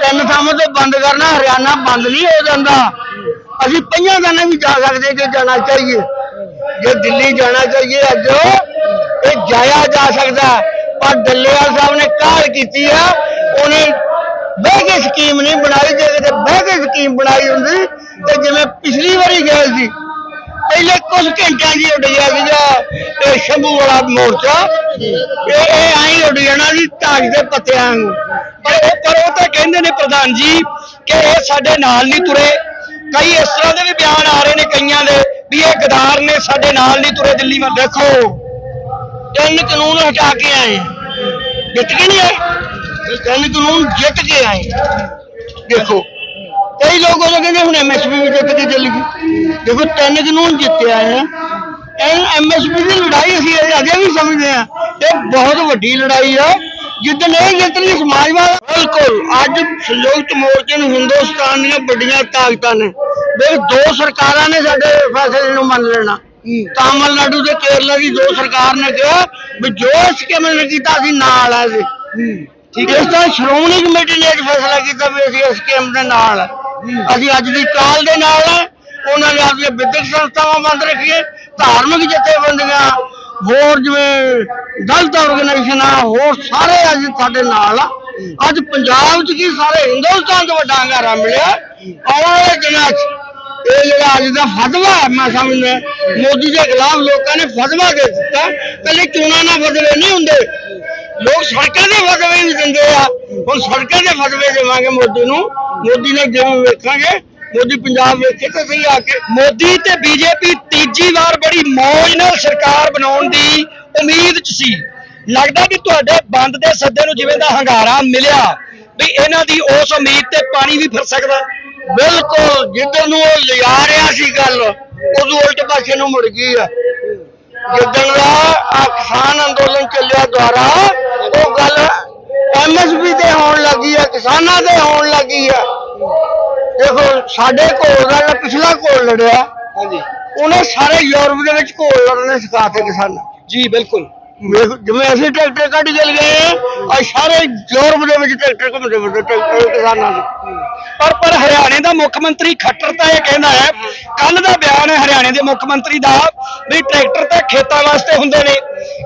ਤਿੰਨ ਥਾਵਾਂ ਤੋਂ ਬੰਦ ਕਰਨਾ, ਹਰਿਆਣਾ ਬੰਦ ਨਹੀਂ ਹੋ ਜਾਂਦਾ। ਅਸੀਂ ਪਈਆਂ ਜਾਣੇ ਵੀ ਜਾ ਸਕਦੇ ਜੇ ਜਾਣਾ ਚਾਹੀਏ। ਜੇ ਦਿੱਲੀ ਜਾਣਾ ਚਾਹੀਏ ਅੱਜ, ਇਹ ਜਾਇਆ ਜਾ ਸਕਦਾ। ਪਰ ਡੱਲੇਵਾਲ ਸਾਹਿਬ ਨੇ ਕਾਲ ਕੀਤੀ ਆ, ਉਹਨੇ ਬਹਿ ਕੇ ਸਕੀਮ ਨਹੀਂ ਬਣਾਈ। ਜੇ ਕਿਤੇ ਬਹਿ ਕੇ ਸਕੀਮ ਬਣਾਈ ਹੁੰਦੀ, ਤੇ ਜਿਵੇਂ ਪਿਛਲੀ ਵਾਰੀ ਗਏ ਪਹਿਲੇ ਕੁਝ ਘੰਟਿਆਂ ਦੀ ਉੱਡ ਗਿਆ ਸੀਗਾ ਇਹ ਸ਼ੰਭੂ ਵਾਲਾ ਮੋਰਚਾ, ਇਹ ਇਹ ਆਈ ਉੱਡ ਜਾਣਾ ਜੀ ਤਾਜ ਦੇ ਪੱਤਿਆਂ ਨੂੰ। ਪਰ ਉਹ ਪਰ ਉਹ ਤਾਂ ਕਹਿੰਦੇ ਨੇ ਪ੍ਰਧਾਨ ਜੀ ਕਿ ਇਹ ਸਾਡੇ ਨਾਲ ਨਹੀਂ ਤੁਰੇ। ਕਈ ਇਸ ਤਰ੍ਹਾਂ ਦੇ ਵੀ ਬਿਆਨ ਆ ਰਹੇ ਨੇ ਕਈਆਂ ਦੇ ਵੀ ਇਹ ਗਦਾਰ ਨੇ ਸਾਡੇ ਨਾਲ ਨਹੀਂ ਤੁਰੇ, ਦਿੱਲੀ ਵੱਲ ਦੇਖੋ। ਤਿੰਨ ਕਾਨੂੰਨ ਹਟਾ ਕੇ ਆਏ। ਜਿੱਤ ਕੇ ਨਹੀਂ ਆਏ ਤਿੰਨ ਕਾਨੂੰਨ ਜਿੱਤ ਕੇ ਆਏ। ਦੇਖੋ। ਕਈ ਲੋਕ ਉਹ ਕਹਿੰਦੇ ਹੁਣ ਐਮਐਸਪੀ ਵੀ ਜਿੱਤ ਕੇ ਚੱਲ ਗਈ ਦੇਖੋ ਤਿੰਨ ਕਾਨੂੰਨ ਜਿੱਤੇ ਆਏ ਆ। ਇਹ ਐਮਐਸਪੀ ਦੀ ਲੜਾਈ ਅਸੀਂ ਅਜੇ ਵੀ ਸਮਝਦੇ ਆ। ਇਹ ਬਹੁਤ ਵੱਡੀ ਲੜਾਈ ਆ। ਜਿੱਦਣ ਇਹ ਜਿੱਤਣੀ ਸਮਾਜਵਾਦ ਬਿਲਕੁਲ ਅੱਜ ਸੰਯੁਕਤ ਮੋਰਚੇ ਨੂੰ ਹਿੰਦੁਸਤਾਨ ਦੀਆਂ ਵੱਡੀਆਂ ਤਾਕਤਾਂ ਨੇ। ਦੇਖ ਦੋ ਸਰਕਾਰਾਂ ਨੇ ਸਾਡੇ ਫੈਸਲੇ ਨੂੰ ਮੰਨ ਲੈਣਾ। ਤਾਮਿਲਨਾਡੂ ਤੇ ਕੇਰਲਾ ਦੀ ਦੋ ਸਰਕਾਰ ਨੇ ਕਿਹਾ ਵੀ ਜੋ ਸਕੀਮ ਨੇ ਕੀਤਾ ਅਸੀਂ ਨਾਲ ਆ ਜੀ। ਠੀਕ ਹੈ। ਇਸ ਤਰ੍ਹਾਂ ਸ਼੍ਰੋਮਣੀ ਕਮੇਟੀ ਨੇ ਇੱਕ ਫੈਸਲਾ ਕੀਤਾ ਵੀ ਅਸੀਂ ਇਸ ਸਕੀਮ ਦੇ ਨਾਲ। ਅਸੀਂ ਅੱਜ ਦੀ ਕਾਲ ਦੇ ਨਾਲ ਆ। ਉਹਨਾਂ ਨੇ ਆਪਣੀਆਂ ਵਿਦਿਅਕ ਸੰਸਥਾਵਾਂ ਬੰਦ ਰੱਖੀਏ ਧਾਰਮਿਕ ਜਥੇਬੰਦੀਆਂ, ਹੋਰ ਜਿਵੇਂ ਗਲਤ ਆਰਗੇਨਾਈਜੇਸ਼ਨ ਆ, ਹੋਰ ਸਾਰੇ ਅੱਜ ਸਾਡੇ ਨਾਲ ਆ। ਅੱਜ ਪੰਜਾਬ 'ਚ ਕੀ ਸਾਰੇ ਹਿੰਦੁਸਤਾਨ 'ਚ ਵੱਡਾ ਹੰਗਾਰਾ ਮਿਲਿਆ। ਆਉਣ ਵਾਲੇ ਦਿਨਾਂ 'ਚ ਇਹ ਜਿਹੜਾ ਅੱਜ ਦਾ ਫਤਵਾ ਮੈਂ ਸਮਝਦਾ ਮੋਦੀ ਦੇ ਖਿਲਾਫ ਲੋਕਾਂ ਨੇ ਫਤਵਾ ਦੇ ਦਿੱਤਾ। ਪਹਿਲੇ ਚੋਣਾਂ ਨਾਲ ਫਤਵੇ ਨਹੀਂ ਹੁੰਦੇ। ਲੋਕ ਸੜਕਾਂ ਦੇ ਫਤਵੇ ਵੀ ਦਿੰਦੇ ਆ। ਹੁਣ ਸੜਕਾਂ ਦੇ ਫਤਵੇ ਦੇਵਾਂਗੇ ਮੋਦੀ ਨੂੰ। ਮੋਦੀ ਨੇ ਜਿਵੇਂ ਵੇਖਾਂਗੇ ਮੋਦੀ ਪੰਜਾਬ ਵੇਖੇ ਤਾਂ ਸਹੀ ਆ ਕੇ? ਮੋਦੀ ਤੇ ਬੀਜੇਪੀ ਤੀਜੀ ਵਾਰ ਬੜੀ ਮੌਜ ਨਾਲ ਸਰਕਾਰ ਬਣਾਉਣ ਦੀ ਉਮੀਦ 'ਚ ਸੀ। ਲੱਗਦਾ ਕਿ ਤੁਹਾਡੇ ਬੰਦ ਦੇ ਸੱਦੇ ਨੂੰ ਜਿਵੇਂ ਦਾ ਹੰਗਾਰਾ ਮਿਲਿਆ, ਵੀ ਇਹਨਾਂ ਦੀ ਉਸ ਉਮੀਦ ਤੇ ਪਾਣੀ ਵੀ ਫਿਰ ਸਕਦਾ। ਬਿਲਕੁਲ, ਜਿੱਦਣ ਨੂੰ ਉਹ ਲਿਜਾ ਰਿਹਾ ਸੀ ਗੱਲ, ਉਦੋਂ ਉਲਟ ਪਾਸੇ ਨੂੰ ਮੁੜ ਗਈ ਆ। ਜਿੱਦਣ ਦਾ ਆਹ ਕਿਸਾਨ ਅੰਦੋਲਨ ਚੱਲਿਆ ਦੁਆਰਾ, ਉਹ ਗੱਲ ਐਮਐਸਪੀ ਤੇ ਹੋਣ ਲੱਗੀ ਆ, ਕਿਸਾਨਾਂ ਤੇ ਹੋਣ ਲੱਗੀ ਆ। ਦੇਖੋ ਸਾਡੇ ਕੋਲ ਦਾ ਪਿਛਲਾ ਕੋਲ ਲੜਿਆ ਹਾਂਜੀ। ਉਹਨੇ ਸਾਰੇ ਯੂਰਪ ਦੇ ਵਿੱਚ ਘੋਲ ਲੜਨੇ ਸਿਖਾਤੇ ਕਿਸਾਨਾਂ। ਜੀ ਬਿਲਕੁਲ। ਜਿਵੇਂ ਅਸੀਂ ਟਰੈਕਟਰ ਕੱਢ ਚੱਲ ਗਏ ਆ ਸਾਰੇ ਯੂਰਪ ਦੇ ਵਿੱਚ ਟਰੈਕਟਰ ਘੁੰਮਦੇ ਫਿਰਦੇ ਟਰੈਕਟਰ ਕਿਸਾਨਾਂ ਦੇ। ਪਰ ਪਰ ਹਰਿਆਣੇ ਦਾ ਮੁੱਖ ਮੰਤਰੀ ਖੱਟਰ ਤਾਂ ਇਹ ਕਹਿੰਦਾ ਹੈ ਕੱਲ ਦਾ ਬਿਆਨ ਹੈ ਹਰਿਆਣੇ ਦੇ ਮੁੱਖ ਮੰਤਰੀ ਦਾ ਵੀ ਟਰੈਕਟਰ ਤਾਂ ਖੇਤਾਂ ਵਾਸਤੇ ਹੁੰਦੇ ਨੇ।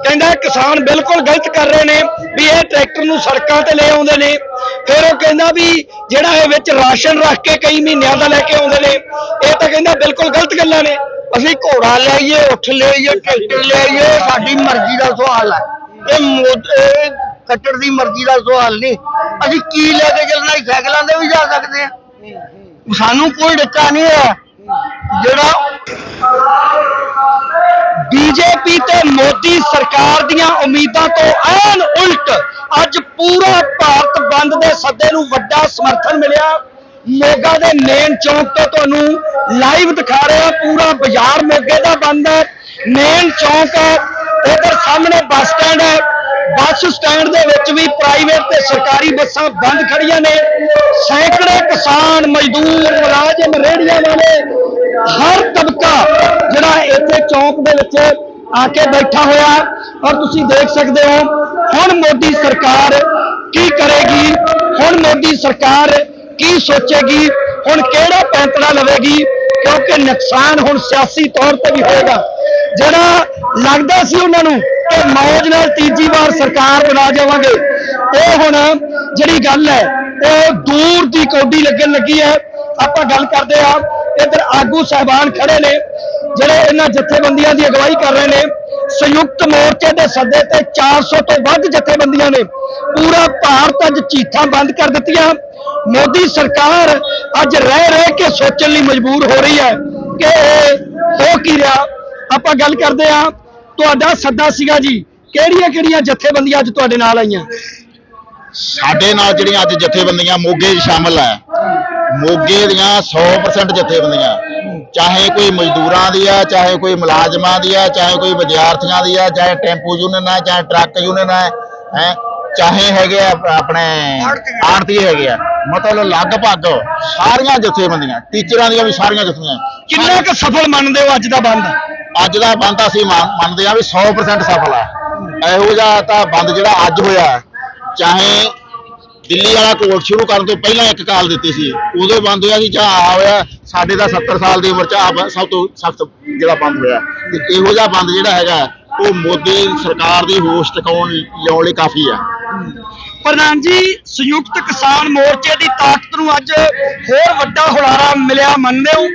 ਕਹਿੰਦਾ ਕਿਸਾਨ ਬਿਲਕੁਲ ਗਲਤ ਕਰ ਰਹੇ ਨੇ ਵੀ ਇਹ ਟਰੈਕਟਰ ਨੂੰ ਸੜਕਾਂ ਤੇ ਲੈ ਆਉਂਦੇ ਨੇ। ਫਿਰ ਉਹ ਕਹਿੰਦਾ ਵੀ ਜਿਹੜਾ ਇਹ ਵਿੱਚ ਰਾਸ਼ਨ ਰੱਖ ਕੇ ਕਈ ਮਹੀਨਿਆਂ ਦਾ ਲੈ ਕੇ ਆਉਂਦੇ ਨੇ, ਇਹ ਤਾਂ ਕਹਿੰਦਾ ਬਿਲਕੁਲ ਗਲਤ ਗੱਲਾਂ ਨੇ। ਅਸੀਂ ਘੋੜਾ ਲੈ ਆਈਏ ਉੱਠ ਲੈ ਆਈਏ ਟਰੈਕਟਰ ਲੈ ਆਈਏ ਸਾਡੀ ਮਰਜ਼ੀ ਦਾ ਸਵਾਲ ਹੈ। ਇਹ ਮੋਦ- ਕੱਟੜ ਦੀ ਮਰਜ਼ੀ ਦਾ ਸਵਾਲ ਨਹੀਂ। ਅਸੀਂ ਕੀ ਲੈ ਕੇ ਚੱਲਣਾ ਸਾਈਕਲਾਂ ਤੇ ਵੀ ਜਾ ਸਕਦੇ ਆ ਸਾਨੂੰ ਕੋਈ ਡੱਕਾ ਨਹੀਂ ਹੈ ਜਿਹੜਾ ਬੀਜੇਪੀ ਤੇ ਮੋਦੀ ਸਰਕਾਰ ਦੀਆਂ ਉਮੀਦਾਂ ਤੋਂ ਐਨ ਉਲਟ ਅੱਜ ਪੂਰਾ ਭਾਰਤ ਬੰਦ ਦੇ ਸੱਦੇ ਨੂੰ ਵੱਡਾ ਸਮਰਥਨ ਮਿਲਿਆ। ਮੋਗਾ ਦੇ ਮੇਨ ਚੌਂਕ ਤੋਂ ਤੁਹਾਨੂੰ ਲਾਈਵ ਦਿਖਾ ਰਿਹਾ ਪੂਰਾ ਬਾਜ਼ਾਰ ਮੋਗੇ ਦਾ ਬੰਦ ਹੈ। ਮੇਨ ਚੌਂਕ ਹੈ। ਉਧਰ ਸਾਹਮਣੇ ਬੱਸ ਸਟੈਂਡ ਹੈ। ਬੱਸ ਸਟੈਂਡ ਦੇ ਵਿੱਚ ਵੀ ਪ੍ਰਾਈਵੇਟ ਤੇ ਸਰਕਾਰੀ ਬੱਸਾਂ ਬੰਦ ਖੜੀਆਂ ਨੇ। ਸੈਂਕੜੇ ਕਿਸਾਨ, ਮਜ਼ਦੂਰ, ਮੁਲਾਜ਼ਮ, ਰੇਹੜੀਆਂ ਵਾਲੇ ਹਰ ਤਬਕਾ ਜਿਹੜਾ ਇੱਥੇ ਚੌਂਕ ਦੇ ਵਿੱਚ ਆ ਕੇ ਬੈਠਾ ਹੋਇਆ। ਔਰ ਤੁਸੀਂ ਦੇਖ ਸਕਦੇ ਹੋ, ਹੁਣ ਮੋਦੀ ਸਰਕਾਰ ਕੀ ਕਰੇਗੀ? ਹੁਣ ਮੋਦੀ ਸਰਕਾਰ ਕੀ ਸੋਚੇਗੀ? ਹੁਣ ਕਿਹੜਾ ਪੈਂਤੜਾ ਲਵੇਗੀ? ਕਿਉਂਕਿ ਨੁਕਸਾਨ ਹੁਣ ਸਿਆਸੀ ਤੌਰ ਤੇ ਵੀ ਹੋਏਗਾ। ਜਿਹੜਾ ਲੱਗਦਾ ਸੀ ਉਹਨਾਂ ਨੂੰ ਕਿ ਮੌਜ ਨਾਲ ਤੀਜੀ ਵਾਰ ਸਰਕਾਰ ਬਣਾ ਜਾਵਾਂਗੇ ਉਹ ਹੁਣ ਜਿਹੜੀ ਗੱਲ ਹੈ, ਉਹ ਦੂਰ ਦੀ ਕੌਡੀ ਲੱਗਣ ਲੱਗੀ ਹੈ। ਆਪਾਂ ਗੱਲ ਕਰਦੇ ਆ ਇੱਧਰ ਆਗੂ ਸਹਿਬਾਨ ਖੜੇ ਨੇ, ਜਿਹੜੇ ਇਹਨਾਂ ਜਥੇਬੰਦੀਆਂ ਦੀ ਅਗਵਾਈ ਕਰ ਰਹੇ ਨੇ। ਸੰਯੁਕਤ ਮੋਰਚੇ ਦੇ ਸੱਦੇ ਤੇ 400 ਤੋਂ ਵੱਧ ਜਥੇਬੰਦੀਆਂ ਨੇ ਪੂਰਾ ਭਾਰਤ ਅੱਜ ਚੀਠਾਂ ਬੰਦ ਕਰ ਦਿੱਤੀਆਂ। ਮੋਦੀ ਸਰਕਾਰ ਅੱਜ ਰਹਿ ਰਹਿ ਕੇ ਸੋਚਣ ਲਈ ਮਜਬੂਰ ਹੋ ਰਹੀ ਹੈ ਕਿ ਇਹ ਹੋ ਕੀ ਰਿਹਾ। ਆਪਾਂ ਗੱਲ ਕਰਦੇ ਆ ਤੁਹਾਡਾ ਸੱਦਾ ਸੀਗਾ ਜੀ। ਕਿਹੜੀਆਂ ਕਿਹੜੀਆਂ ਜਥੇਬੰਦੀਆਂ ਅੱਜ ਤੁਹਾਡੇ ਨਾਲ ਆਈਆਂ? ਸਾਡੇ ਨਾਲ ਜਿਹੜੀਆਂ ਅੱਜ ਜਥੇਬੰਦੀਆਂ ਮੋਗੇ 'ਚ ਸ਼ਾਮਲ ਹੈ। ਮੋਗੇ ਦੀਆਂ 100% ਜਥੇਬੰਦੀਆਂ। ਚਾਹੇ ਕੋਈ ਮਜ਼ਦੂਰਾਂ ਦੀ ਆ ਚਾਹੇ ਕੋਈ ਮੁਲਾਜ਼ਮਾਂ ਦੀ ਆ ਚਾਹੇ ਕੋਈ ਵਿਦਿਆਰਥੀਆਂ ਦੀ ਆ ਚਾਹੇ ਟੈਂਪੂ ਯੂਨੀਅਨ ਹੈ ਚਾਹੇ ਟਰੱਕ ਯੂਨੀਅਨ ਹੈ ਹੈ ਚਾਹੇ ਹੈਗੇ ਆ ਆਪਣੇ ਆੜਤੀ ਹੈਗੇ ਆ ਮਤਲਬ ਲਗਭਗ ਸਾਰੀਆਂ ਜਥੇਬੰਦੀਆਂ ਟੀਚਰਾਂ ਦੀਆਂ ਵੀ ਸਾਰੀਆਂ ਜਥੇਬੰਦੀਆਂ। ਕਿੰਨਾ ਕੁ ਸਫਲ ਮੰਨਦੇ ਹੋ ਅੱਜ ਦਾ ਬੰਦ? ਅੱਜ ਦਾ ਬੰਦ ਅਸੀਂ ਮੰਨ- ਮੰਨਦੇ ਆ ਵੀ 100% ਸਫਲ ਆ। ਇਹੋ ਜਿਹਾ ਤਾਂ ਬੰਦ ਜਿਹੜਾ ਅੱਜ ਹੋਇਆ ਚਾਹੇ ਦਿੱਲੀ ਵਾਲਾ ਕੋਰਟ ਸ਼ੁਰੂ ਕਰਨ ਤੋਂ ਪਹਿਲਾਂ ਇੱਕ ਕਾਲ ਦਿੱਤੀ ਸੀ ਉਦੋਂ ਬੰਦ ਹੋਇਆ ਸੀ ਜਾਂ ਆ ਹੋਇਆ ਸਾਡੇ ਦਾ 70 ਸਾਲ ਦੀ ਉਮਰ ਚ ਆ ਸਭ ਤੋਂ ਸਖਤ ਜਿਹੜਾ ਬੰਦ ਹੋਇਆ। ਤੇ ਇਹੋ ਜਿਹਾ ਬੰਦ ਜਿਹੜਾ ਹੈਗਾ, ਉਹ ਮੋਦੀ ਸਰਕਾਰ ਦੀ ਹੋਸ਼ ਟਿਕਾਉਣ ਲਿਆਉਣ ਲਈ ਕਾਫੀ ਆ। ਪ੍ਰਧਾਨ ਜੀ, ਸੰਯੁਕਤ ਕਿਸਾਨ ਮੋਰਚੇ ਦੀ ਤਾਕਤ ਨੂੰ ਅੱਜ ਹੋਰ ਵੱਡਾ ਹੁਲਾਰਾ ਮਿਲਿਆ, ਮੰਨਦੇ ਹੋ?